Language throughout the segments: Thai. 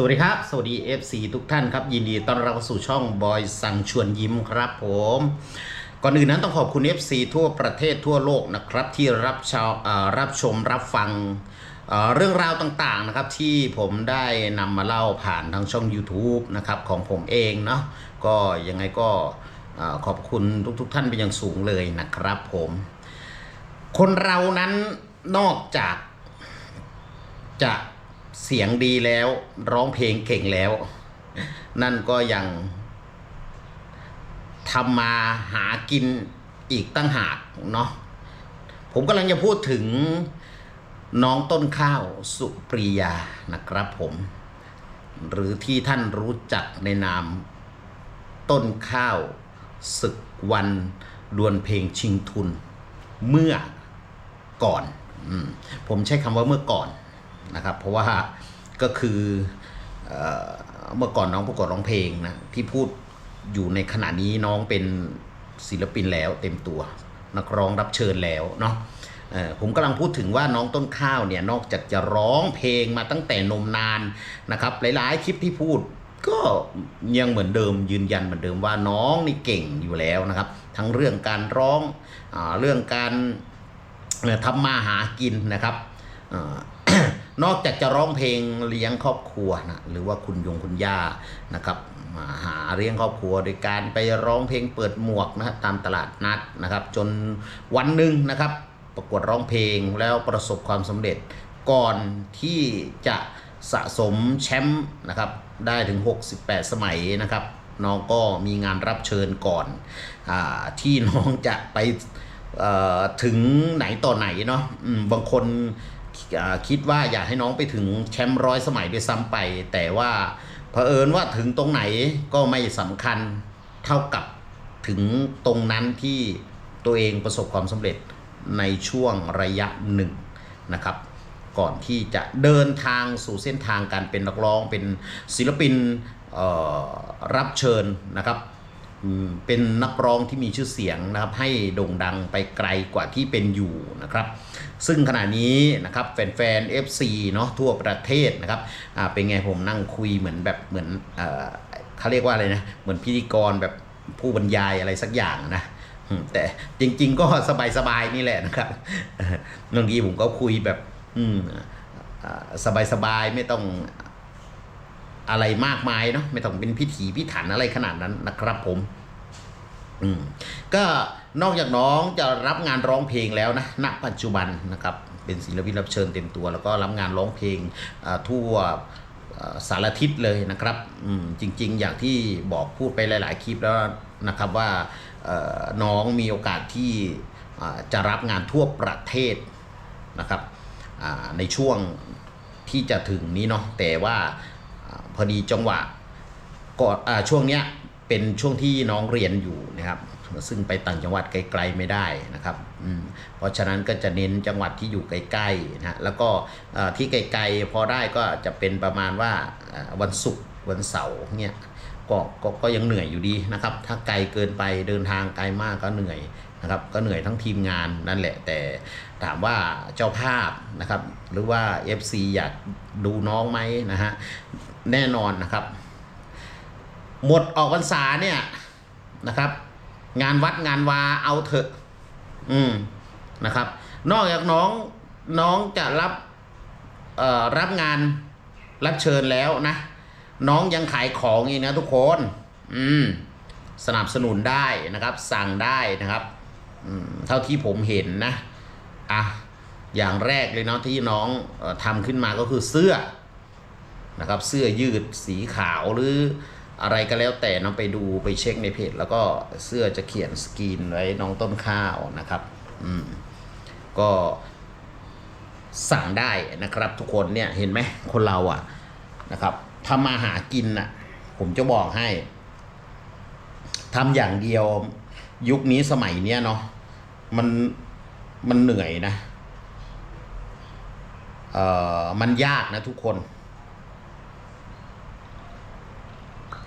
สวัสดีครับ สวัสดี FC ทุกท่านครับ ยินดีต้อนรับเข้าสู่ช่องบอยสั่งชวนยิ้มครับผม ก่อนอื่นนั้นต้องขอบคุณ FC ทั่วประเทศทั่วโลกนะครับ ที่รับชาวรับชมรับฟังเรื่องราวต่างๆนะครับที่ผมได้นำมาเล่าผ่านทางช่อง YouTube นะครับของผมเองเนาะก็ยังไงก็ขอบคุณทุกๆ ท่านเป็นอย่างสูงเลยนะครับผม คนเรานั้นนอกจากจะ เสียงดีแล้ว ร้องเพลงเก่งแล้ว นั่นก็ยังทำมาหากินอีกตั้งหากเนาะผมกำลังจะพูดถึงน้องต้นข้าวสุปรียานะครับผม หรือที่ท่านรู้จักในนาม ต้นข้าวศึกวันดวลเพลงชิงทุน เมื่อก่อนอมผมใช้คำว่าเมื่อก่อน นะครับ เพราะว่าก็คือเอเมื่อก่อนน้องประกวดร้องเพลงนะที่พูดอยู่ในขณะนี้น้องเป็นศิลปินแล้วเต็มตัว นักร้องรับเชิญแล้วเนาะผมกำลังพูดถึงว่าน้องต้นข้าวเนี่ยนอกจากจะร้องเพลงมาตั้งแต่นมนานนะครับ หลายๆคลิปที่พูดก็ยังเหมือนเดิมยืนยันเหมือนเดิมว่าน้องนี่เก่งอยู่แล้วนะครับ ทั้งเรื่องการร้องอเรื่องการทำมาหากินนะครับ นอกจากจะร้องเพลงเลี้ยงครอบครัวนะหรือว่าคุณยงคุณย่านะครับมาหาเลี้ยงครอบครัวโดยการไปร้องเพลงเปิดหมวกนะฮะตามตลาดนัดนะครับ จนวันหนึ่งนะครับ ประกวดร้องเพลงแล้วประสบความสำเร็จก่อนที่จะสะสมแชมป์นะครับได้ถึง 68 สมัยนะครับ น้องก็มีงานรับเชิญก่อนอที่น้องจะไปถึงไหนต่อไหนเนาะบางคน คิดว่าอยากให้น้องไปถึงแชมป์ร้อยสมัยด้วยซ้ำไป แต่ว่าเผอิญว่าถึงตรงไหนก็ไม่สำคัญเท่ากับถึงตรงนั้นที่ตัวเองประสบความสำเร็จในช่วงระยะหนึ่งนะครับ ก่อนที่จะเดินทางสู่เส้นทางการเป็นนักร้องเป็นศิลปินรับเชิญนะครับ เป็นนักร้องที่มีชื่อเสียงนะครับให้โด่งดังไปไกลกว่าที่เป็นอยู่นะครับ ซึ่งขณะนี้นะครับแฟนๆ FC เนาะทั่วประเทศนะครับเป็นไงผมนั่งคุยเหมือนแบบเหมือนเอเขาเรียกว่าอะไรนะเหมือนพิธีกรแบบผู้บรรยายอะไรสักอย่างนะแต่จริง ๆ ก็สบายๆนี่แหละนะครับบางทีผมก็คุยแบบสบายๆไม่ต้อง อะไรมากมายเนาะไม่ต้องเป็นพิถีพิถันอะไรขนาดนั้นนะครับผมอืมก็นอกจากน้องจะรับงานร้องเพลงแล้วนะณปัจจุบันนะครับ เป็นศิลปินรับเชิญเต็มตัว แล้วก็รับงานร้องเพลงทั่วสารทิศเลยนะครับอืมจริง ๆ อย่างที่บอกพูดไปหลาย ๆ คลิปแล้วนะครับว่าน้องมีโอกาสที่จะรับงานทั่วประเทศนะครับในช่วงที่จะถึงนี้เนาะแต่ว่า พอดีจังหวะก่อนอ่าช่วงเนี้ยเป็นช่วงที่น้องเรียนอยู่นะครับซึ่งไปต่างจังหวัดไกลๆไม่ได้นะครับอืมเพราะฉะนั้นก็จะเน้นจังหวัดที่อยู่ใกล้ๆนะฮะแล้วก็อ่าที่ไกลๆพอได้ก็จะเป็นประมาณว่าวันศุกร์วันเสาร์เนี่ย ก็ก็ก็ยังเหนื่อยอยู่ดีนะครับ ถ้าไกลเกินไปเดินทางไกลมากก็เหนื่อยนะครับ ก็เหนื่อยทั้งทีมงานนั่นแหละ แต่ถามว่าเจ้าภาพนะครับ หรือว่า FC อยากดูน้องไหมนะฮะแน่นอนนะครับ หมดออกพรรษาเนี่ยนะครับ งานวัดงานวาเอาเถอะ อืมนะครับ นอกจากน้องน้องจะรับเอ่อรับงานรับเชิญแล้วนะ น้องยังขายของอีกนะทุกคน อืม สนับสนุนได้นะครับ สั่งได้นะครับอืมเท่าที่ผมเห็นนะ อะ อย่างแรกเลยเนาะที่น้องออทำขึ้นมาก็คือเสื้อนะครับ เสื้อยืดสีขาวหรืออะไรก็แล้วแต่น้องไปดูไปเช็คในเพจ แล้วก็เสื้อจะเขียนสกรีนไว้น้องต้นข้าวนะครับ อืม ก็สั่งได้นะครับ ทุกคนเนี่ยเห็นไหมคนเราอะนะครับ ทำมาหากินน่ะ ผมจะบอกให้ทำอย่างเดียว ยุคนี้สมัยเนี้ยเนาะมันมันเหนื่อยนะเอ่อมันยากนะทุกคน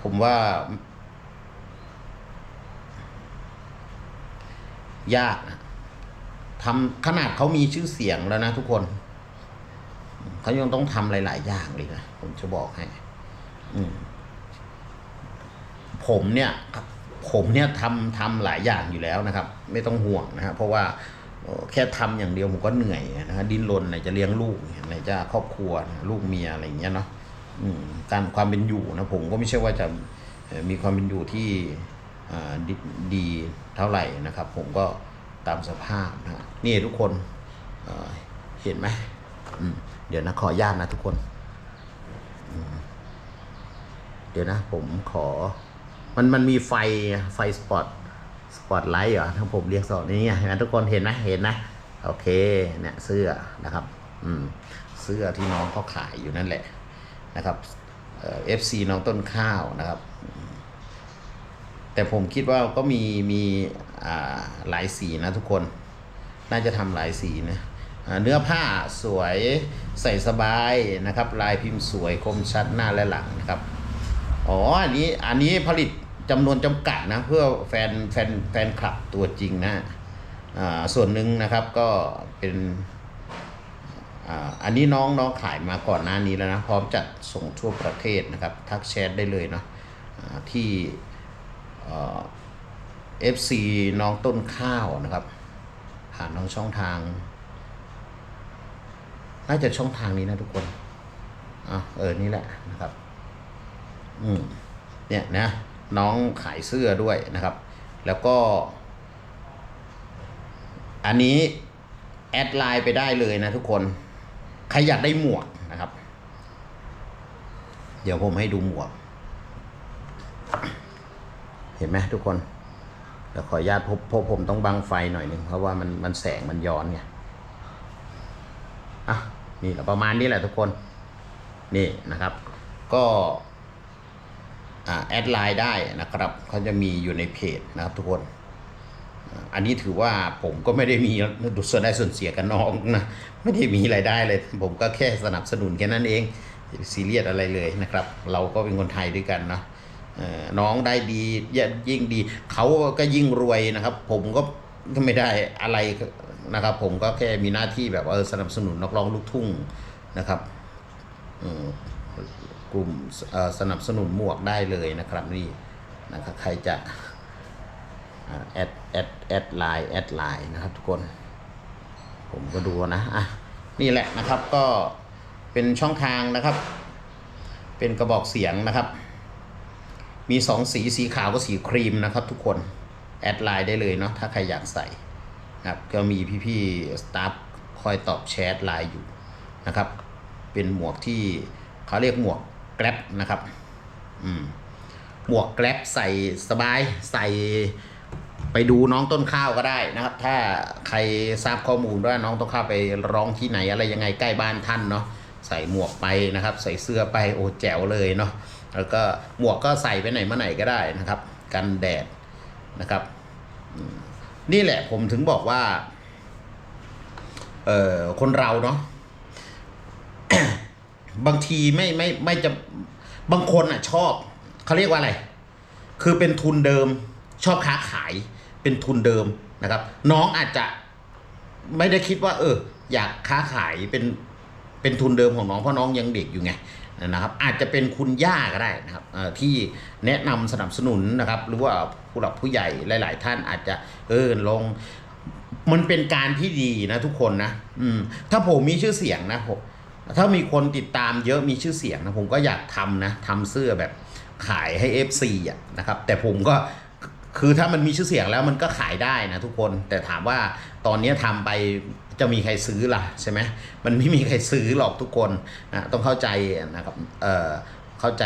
ผมว่า ยากนะทำขนาดเขามีชื่อเสียงแล้วนะทุกคน เขายังต้องทำหลาย ๆ อย่างเลยนะ ผมจะบอกให้ ผมเนี่ยผมเนี่ยทำทำหลายอย่างอยู่แล้วนะครับ ไม่ต้องห่วงนะครับเพราะว่าแค่ทำอย่างเดียวผมก็เหนื่อยนะฮะดิ้นรนไหนจะเลี้ยงลูกไหนจะครอบครัวลูกเมียอะไรอย่างเงี้ยเนาะการความเป็นอยู่นะผมก็ไม่ใช่ว่าจะมีความเป็นอยู่ที่ดดีเท่าไหร่นะครับ ผมก็ตามสภาพนะฮะนี่ทุกคนเเห็นไหมมเดี๋ยวนะขออนุญาตนะทุกคน เดี๋ยวนะผมขอ มันมันมีไฟไฟสปอตสปอตไลท์เหรอถ้าผมเรียกสอนนี่ไงเห็นไหมทุกคนเห็นไหมเห็นนะ โอเคเนี่ยเสื้อนะครับ อืมเสื้อที่น้องเขาขายอยู่นั่นแหละนะครับเอฟซีน้องต้นข้าวนะครับ แต่ผมคิดว่าก็มีมีอ่าหลายสีนะทุกคน น่าจะทำหลายสีนะเนื้อผ้าสวยใส่สบายนะครับ ลายพิมพ์สวยคมชัดหน้าและหลังนะครับ อ๋อ อันนี้ อันนี้ผลิตจำนวนจำกัดนะ เพื่อแฟนแฟนแฟนคลับตัวจริงนะอ่าส่วนหนึ่งนะครับก็เป็นอ่าอันนี้น้องน้องขายมาก่อนหน้านี้แล้วนะ พร้อมจัดส่งทั่วประเทศนะครับ ทักแชทได้เลยเนาะที่เอ่อ FC น้องต้นข้าวนะครับ ผ่านทางช่องทาง น่าจะช่องทางนี้นะทุกคนอะเออ นี่แหละนะครับ อืมเนี่ยนะน้องขายเสื้อด้วยนะครับ แล้วก็ อันนี้แอดไลน์ไปได้เลยนะทุกคน ใครอยากได้หมวกนะครับ เดี๋ยวผมให้ดูหมวก เห็นไหมทุกคนเดี๋ยวขออนุญาตพบพบผมต้องบังไฟหน่อยหนึ่งเพราะว่ามันมันแสงมันย้อนไงอะนี่แหละประมาณนี้แหละทุกคน นี่นะครับ ก็ แอดไลน์ได้นะครับเขาจะมีอยู่ในเพจนะครับทุกคน อันนี้ถือว่าผมก็ไม่ได้มีส่วนได้ส่วนเสียกับน้องนะไม่ได้มีรายได้เลย ผมก็แค่สนับสนุนแค่นั้นเองซีเรียสอะไรเลยนะครับ เราก็เป็นคนไทยด้วยกันเนาะน้องได้ดียิ่งดี เขาก็ยิ่งรวยนะครับ ผมก็ไม่ได้อะไรนะครับ ผมก็แค่มีหน้าที่แบบว่าเออสนับสนุนนักร้องลูกทุ่งนะครับ กลุ่มสนับสนุนหมวกได้เลยนะครับนี่นะครับใครจะแอดแอดแอดไลน์แอดไลน์นะครับทุกคน ผมก็ดูนะอะนี่แหละนะครับก็เป็นช่องทางนะครับ เป็นกระบอกเสียงนะครับ มีสองสีสีขาวกับสีครีมนะครับ ทุกคนแอดไลน์ได้เลยเนาะถ้าใครอยากใส่นะครับก็มีพี่ๆสตาฟคอยตอบแชทไลน์อยู่นะครับ เป็นหมวกที่เขาเรียกหมวก ร็บนะครับ อืมหมวกแกร็บใส่สบายใส่ไปดูน้องต้นข้าวก็ได้นะครับ ถ้าใครทราบข้อมูลว่าน้องต้นข้าวไปร้องที่ไหนอะไรยังไงใกล้บ้านท่านเนาะใส่หมวกไปนะครับ ใส่เสื้อไปโอ้แจ๋วเลยเนาะแล้วก็หมวกก็ใส่ไปไหนมาไหนก็ได้นะครับ กันแดดนะครับ นี่แหละผมถึงบอกว่า เอ่อคนเราเนาะ บางทีไม่ไม่ไม่จะบางคนอะชอบเขาเรียกว่าอะไร คือเป็นทุนเดิมชอบค้าขายเป็นทุนเดิมนะครับ น้องอาจจะไม่ได้คิดว่า เออ อยากค้าขายเป็นเป็นทุนเดิมของน้องเพราะน้องยังเด็กอยู่ไงนะครับ อาจจะเป็นคุณย่าก็ได้นะครับที่แนะนำสนับสนุนนะครับ หรือว่าผู้หลักผู้ใหญ่หลาย ๆ ท่านอาจจะเออลงมันเป็นการที่ดีนะทุกคนนะ อืม ถ้าผมมีชื่อเสียงนะผม ถ้ามีคนติดตามเยอะมีชื่อเสียงนะผมก็อยากทำนะทำเสื้อแบบขายให้ FC อะนะครับ แต่ผมก็คือถ้ามันมีชื่อเสียงแล้วมันก็ขายได้นะทุกคนแต่ถามว่าตอนนี้ทำไปจะมีใครซื้อล่ะใช่ไหมมันไม่มีใครซื้อหรอกทุกคนนะต้องเข้าใจนะครับเอ่อเข้าใจ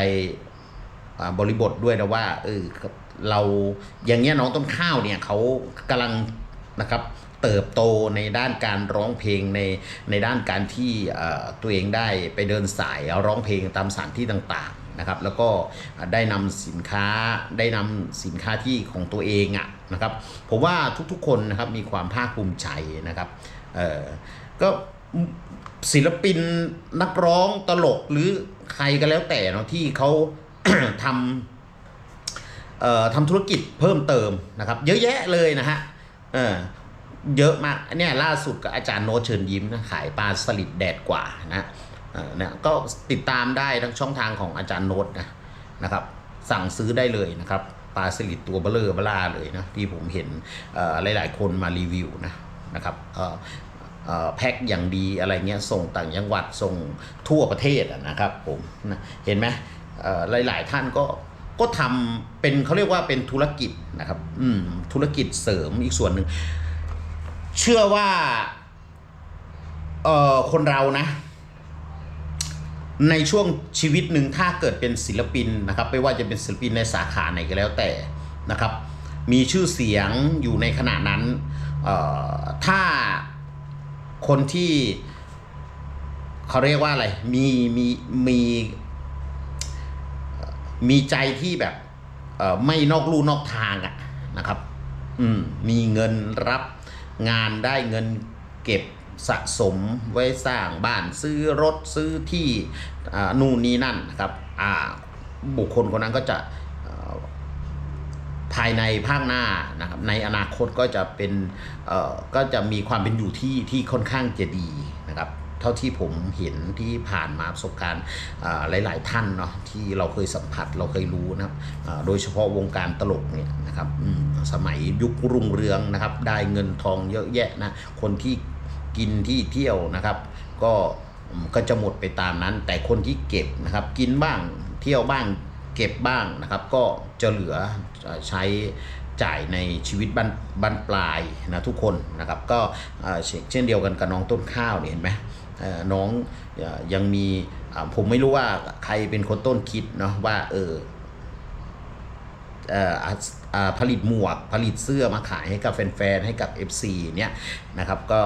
บริบทด้วยนะว่าเออเราอย่างเงี้ยน้องต้นข้าวเนี่ยเขากำลังนะครับ เติบโตในด้านการร้องเพลงในในด้านการที่ตัวเองได้ไปเดินสายร้องเพลงตามสถานที่ต่างๆนะครับ แล้วก็ได้นำสินค้าได้นำสินค้าที่ของตัวเองอะนะครับผมว่าทุกๆคนนะครับมีความภาคภูมิใจนะครับเออก็ศิลปินนักร้องตลกหรือใครก็แล้วแต่เนาะที่เขาทำเอ่อทำธุรกิจเพิ่มเติมนะครับ เยอะแยะเลยนะฮะเออ เยอะมากเนี่ยล่าสุดกับอาจารย์โนเชิญยิ้มนะขายปลาสลิดแดดกว่านะเนี่ยก็ติดตามได้ทั้งช่องทางของอาจารย์โนตนะนะครับ สั่งซื้อได้เลยนะครับปลาสลิดตัวเบลเลอเบล่าเลยนะที่ผมเห็นหลาย ๆ คนมารีวิวนะนะครับแพ็คอย่างดีอะไรเงี้ยส่งต่างจังหวัดส่งทั่วประเทศนะครับผมนะเห็นไหมหลาย ๆ ท่านก็ก็ทำเป็นเขาเรียกว่าเป็นธุรกิจนะครับธุรกิจเสริมอีกส่วนหนึ่ง เชื่อว่าเอ่อคนเรานะ ในช่วงชีวิตหนึ่งถ้าเกิดเป็นศิลปินนะครับไม่ว่าจะเป็นศิลปินในสาขาไหนก็แล้วแต่นะครับ มีชื่อเสียงอยู่ในขณะนั้นเอ่อถ้าคนที่เขาเรียกว่าอะไรมีมีมีมีใจที่แบบเอ่อไม่นอกลู่นอกทางอะนะครับ อืม มีเงินรับ งานได้เงินเก็บสะสมไว้สร้างบ้านซื้อรถซื้อที่นู่นนี่นั่นนะครับบุคคลคนนั้นก็จะภายในภาคหน้านะครับในอนาคตก็จะเป็นก็จะมีความเป็นอยู่ที่ที่ค่อนข้างจะดีนะครับ เท่าที่ผมเห็นที่ผ่านมาประสบการณ์หลาย ๆ ท่านเนาะที่เราเคยสัมผัสเราเคยรู้นะครับโดยเฉพาะวงการตลกเนี่ยนะครับสมัยยุครุ่งเรืองนะครับ ได้เงินทองเยอะแยะนะคนที่กินที่เที่ยวนะครับ ก็ก็จะหมดไปตามนั้น แต่คนที่เก็บนะครับ กินบ้างเที่ยวบ้างเก็บบ้างนะครับ ก็จะเหลือใช้จ่ายในชีวิตบ้านบ้นปลายนะทุกคนนะครับ ก็เช่นเดียวกันกับน้องต้นข้าวเนี่ยเห็นไหม น้องยังมีผมไม่รู้ว่าใครเป็นคนต้นคิดเนาะว่า เออผลิตหมวกผลิตเสื้อมาขายให้กับแฟนๆให้กับ FC เนี่ยนะครับก็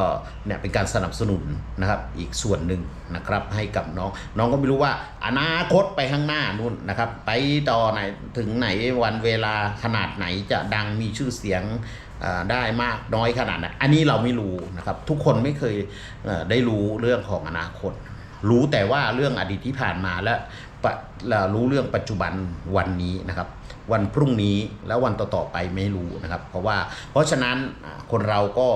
เนี่ยเป็นการสนับสนุนนะครับอีกส่วนหนึ่งนะครับให้กับน้องน้องก็ไม่รู้ว่าอนาคตไปข้างหน้านู่นนะครับไปต่อไหนถึงไหนวันเวลาขนาดไหนจะดังมีชื่อเสียง ได้มากน้อยขนาดไหนอันนี้เราไม่รู้นะครับ ทุกคนไม่เคยได้รู้เรื่องของอนาคต รู้แต่ว่าเรื่องอดีตที่ผ่านมาและรู้เรื่องปัจจุบันวันนี้นะครับ วันพรุ่งนี้แล้ววันต่อๆไปไม่รู้นะครับ เพราะว่า เพราะฉะนั้นคนเราก็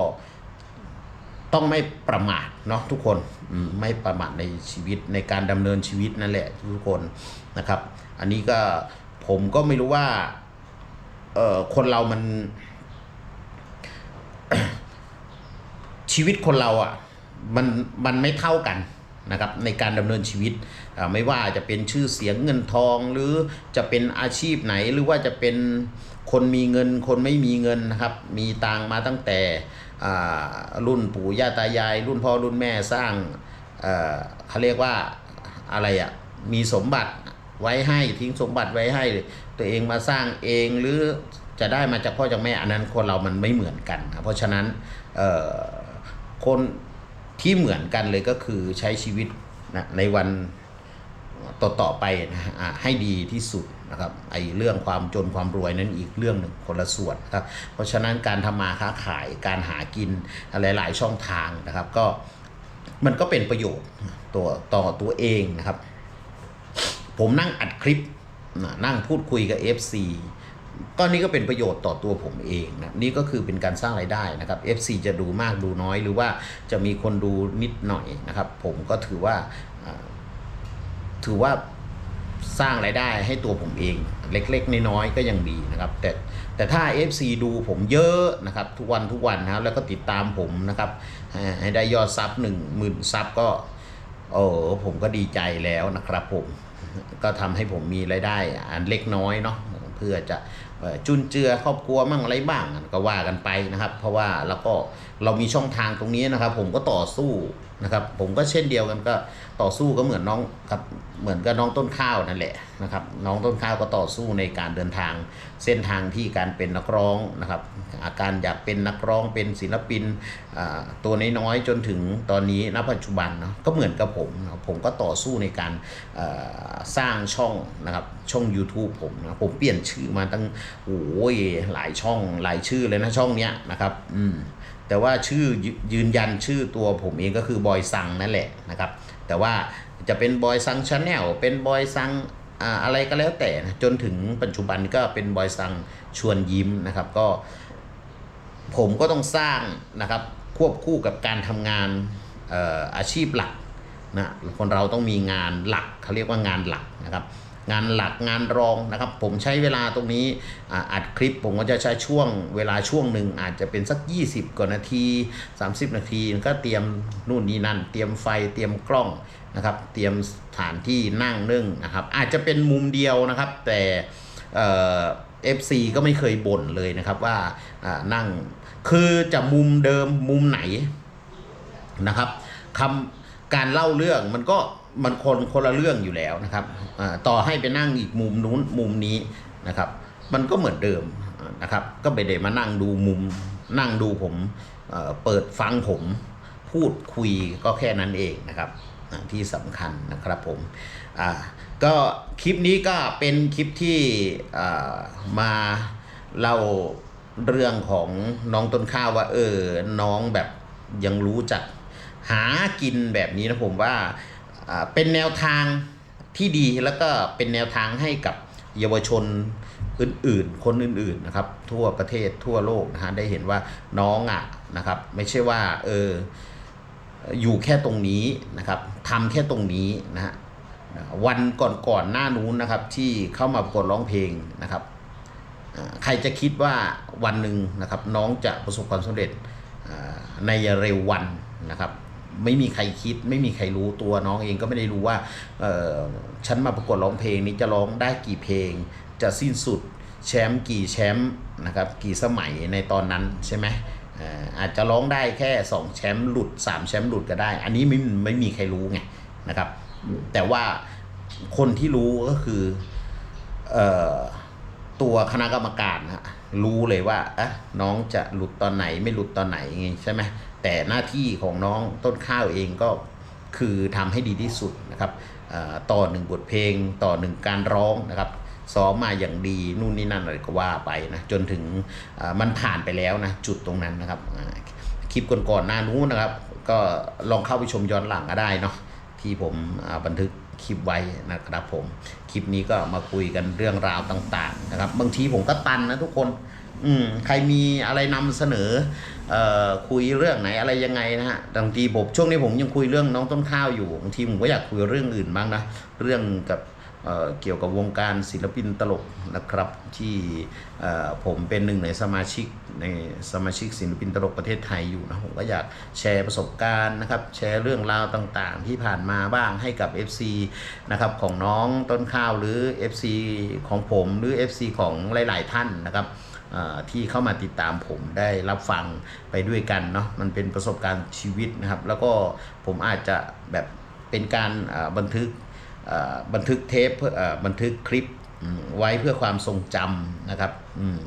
ต้องไม่ประมาทเนาะทุกคนไม่ประมาทในชีวิตในการดำเนินชีวิตนั่นแหละทุกคนนะครับ อันนี้ก็ผมก็ไม่รู้ว่าเออคนเรามัน ชีวิตคนเราอะมันมันไม่เท่ากันนะครับในการดำเนินชีวิตไม่ว่าจะเป็นชื่อเสียงเงินทอง หรือจะเป็นอาชีพไหนหรือว่าจะเป็นคนมีเงินคนไม่มีเงินนะครับ มีตังมาตั้งแต่รุ่นปู่ย่าตายาย รุ่นพ่อรุ่นแม่สร้างเขาเรียกว่าอะไรอะมีสมบัติไว้ให้ทิ้งสมบัติไว้ให้ ตัวเองมาสร้างเองหรือจะได้มาจากพ่อจากแม่อันนั้นคนเรามันไม่เหมือนกันนะเพราะฉะนั้นเคนที่เหมือนกันเลยก็คือใช้ชีวิตนะในวันต่อต่อๆไปนะให้ดีที่สุดนะครับไอ้เรื่องความจนความรวยนั้นอีกเรื่องหนึ่งคนละส่วนนะครับเพราะฉะนั้นการทำมาค้าขายการหากินหลาย ๆ ช่องทางนะครับก็มันก็เป็นประโยชน์ตัวต่อตัวเองนะครับ ผมนั่งอัดคลิปนะนั่งพูดคุยกับ FC ก็นี่ก็เป็นประโยชน์ต่อตัวผมเองนะนี่ก็คือเป็นการสร้างรายได้นะครับ FC จะดูมากดูน้อยหรือว่าจะมีคนดูนิดหน่อยนะครับ ผมก็ถือว่าถือว่าสร้างรายได้ให้ตัวผมเอง เล็กๆน้อยๆก็ยังดีนะครับ แต่แต่ถ้า FC ดูผมเยอะนะครับ ทุกวันทุกวันนะครับแล้วก็ติดตามผมนะครับให้ให้ได้ยอดซับหนึ่งหมื่นซับก็โอ้ผมก็ดีใจแล้วนะครับผมก็ทำให้ผมมีรายได้อันเล็กน้อยเนาะ เพื่อจะจุนเจือครอบครัวมั่งอะไรบ้างก็ว่ากันไปนะครับ เพราะว่าแล้วก็เรามีช่องทางตรงนี้นะครับ ผมก็ต่อสู้ นะครับ ผมก็เช่นเดียวกันก็ต่อสู้ก็เหมือนน้องกับเหมือนกับน้องต้นข้าวนั่นแหละนะครับ น้องต้นข้าวก็ต่อสู้ในการเดินทาง เส้นทางที่การเป็นนักร้องนะครับ อาการอยากเป็นนักร้องเป็นศิลปินตัวน้อยๆจนถึงตอนนี้ณปัจจุบันเนาะก็เหมือนกับผมนะผมก็ต่อสู้ในการสร้างช่องนะครับช่อง YouTube ผมนะผมเปลี่ยนชื่อมาตั้งโอ้ยหลายช่องหลายชื่อเลยนะช่องเนี้ยนะครับอืม แต่ว่าชื่อยืนยันชื่อตัวผมเองก็คือบอยซังนั่นแหละนะครับ แต่ว่าจะเป็นบอยซังชาแนลเป็นบอยซังอะไรก็แล้วแต่นะจนถึงปัจจุบันก็เป็นบอยซังชวนยิ้มนะครับก็ ผมก็ต้องสร้างนะครับควบคู่กับการทำงานออาชีพหลักนะคนเราต้องมีงานหลักเขาเรียกว่างานหลักนะครับ งานหลักงานรองนะครับ ผมใช้เวลาตรงนี้อ,อัดคลิปผมก็จะใช้ช่วงเวลาช่วงหนึ่งอาจจะเป็นสัก 20 กว่านาที 30 นาทีก็เตรียมนู่นนี่นั่น เตรียมไฟเตรียมกล้องนะครับ เตรียมสถานที่นั่งนึ่งนะครับ อาจจะเป็นมุมเดียวนะครับ แต่เอฟซีก็ไม่เคยบ่นเลยนะครับว่านั่งคือจะมุมเดิมมุมไหนนะครับคำการเล่าเรื่องมันก็ มันคนคนละเรื่องอยู่แล้วนะครับต่อให้ไปนั่งอีกมุมนู้นมุมนี้นะครับ มันก็เหมือนเดิมนะครับ ก็ไปเดมานั่งดูมุม นั่งดูผมเปิดฟังผมพูดคุยก็แค่นั้นเองนะครับที่สำคัญนะครับผมก็คลิปนี้ก็เป็นคลิปที่มาเล่าเรื่องของน้องต้นข้าวว่าเออน้องแบบยังรู้จักหากินแบบนี้นะผมว่า เป็นแนวทางที่ดีแล้วก็เป็นแนวทางให้กับเยาวชนอื่น ๆ คนอื่น ๆ นะครับ ทั่วประเทศทั่วโลกนะฮะได้เห็นว่าน้องอะนะครับ ไม่ใช่ว่าเอออยู่แค่ตรงนี้นะครับทำแค่ตรงนี้นะฮะวันก่อนๆหน้านู้นนะครับ ที่เข้ามาประกวดร้องเพลงนะครับใครจะคิดว่าวันหนึ่งนะครับ น้องจะประสบความสำเร็จในเร็ววันนะครับ ไม่มีใครคิด ไม่มีใครรู้ตัวน้องเองก็ไม่ได้รู้ว่าเออฉันมาประกวดร้องเพลงนี้จะร้องได้กี่เพลง จะสิ้นสุดแชมป์กี่แชมป์นะครับกี่สมัยในตอนนั้นใช่ไหมอาอาจจะร้องได้แค่ 2 แชมป์หลุด 3 แชมป์หลุดก็ได้ อันนี้ไม่ไม่มีใครรู้ไงนะครับ แต่ว่าคนที่รู้ก็คืออตัวคณะกรรมการนะรู้เลยว่าอะน้องจะหลุดตอนไหนไม่หลุดตอนไหนไงใช่ไหม แต่หน้าที่ของน้องต้นข้าวเองก็คือทำให้ดีที่สุดนะครับต่อหนึ่งบทเพลงต่อหนึ่งการร้องนะครับซ้อมมาอย่างดีนู่นนี่นั่นอะไรก็ว่าไปนะจนถึงมันผ่านไปแล้วนะจุดตรงนั้นนะครับคลิปก่อนๆหน้านู้นนะครับ ก็ลองเข้าไปชมย้อนหลังก็ได้เนาะที่ผมบันทึกคลิปไว้นะครับผม คลิปนี้ก็มาคุยกันเรื่องราวต่างๆนะครับ บางทีผมก็ตันนะทุกคน อืมใครมีอะไรนำเสนอเอ่อคุยเรื่องไหนอะไรยังไงนะฮะบางทีผมช่วงนี้ผมยังคุยเรื่องน้องต้นข้าวอยู่บางทีผมก็อยากคุยเรื่องอื่นบ้างนะเรื่องกับเอ่อเกี่ยวกับวงการศิลปินตลกนะครับที่เอ่อผมเป็นหนึ่งในสมาชิกในสมาชิกศิลปินตลกประเทศไทยอยู่นะผมก็อยากแชร์ประสบการณ์นะครับแชร์เรื่องราวต่างๆ ที่ผ่านมาบ้างให้กับ FC นะครับของน้องต้นข้าวหรือ FC ของผมหรือ FC ของหลาย ๆ ท่านนะครับ ที่เข้ามาติดตามผมได้รับฟังไปด้วยกันเนาะมันเป็นประสบการณ์ชีวิตนะครับ แล้วก็ผมอาจจะแบบเป็นการบันทึกบันทึกเทปบันทึกคลิปไว้เพื่อความทรงจำนะครับ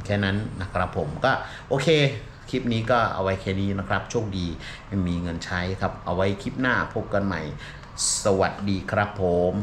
แค่นั้นนะครับผมก็โอเคคลิปนี้ก็เอาไว้แค่นี้นะครับ โชคดีมีเงินใช้ครับ เอาไว้คลิปหน้าพบกันใหม่ สวัสดีครับผม